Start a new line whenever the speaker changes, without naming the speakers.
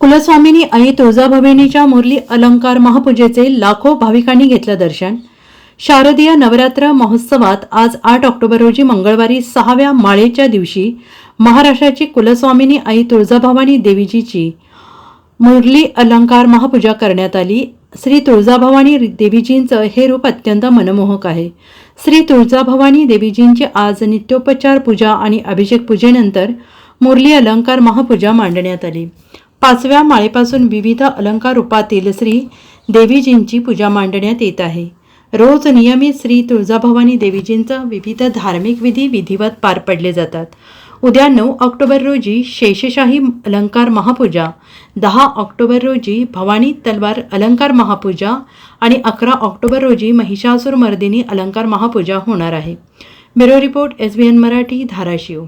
कुलस्वामिनी आई तुळजाभवानीच्या मुरली अलंकार महापूजेचे लाखो भाविकांनी घेतलं दर्शन. शारदीय नवरात्र महोत्सवात आज आठ ऑक्टोबर रोजी मंगळवारी सहाव्या माळेच्या दिवशी महाराष्ट्राची कुलस्वामिनी आई तुळजाभवानी देवीजीची मुरली अलंकार महापूजा करण्यात आली. श्री तुळजाभवानी देवीजींचं हे रूप अत्यंत मनमोहक आहे. श्री तुळजाभवानी देवीजींची आज नित्योपचार पूजा आणि अभिषेक पूजेनंतर मुरली अलंकार महापूजा मांडण्यात आली. पाचव्या माळेपासून विविध अलंकार रूपातील श्री देवीजींची पूजा मांडण्यात येत आहे. रोज नियमित श्री तुळजाभवानी देवीजींचा विविध धार्मिक विधी विधिवत पार पडले जातात. उद्या नऊ ऑक्टोबर रोजी शेषशाही अलंकार महापूजा दहा ऑक्टोबर रोजी भवानी तलवार अलंकार महापूजा आणि अकरा ऑक्टोबर रोजी महिषासूर मर्दिनी अलंकार महापूजा होणार आहे. Bureau report S B N Marathi Dharashiv.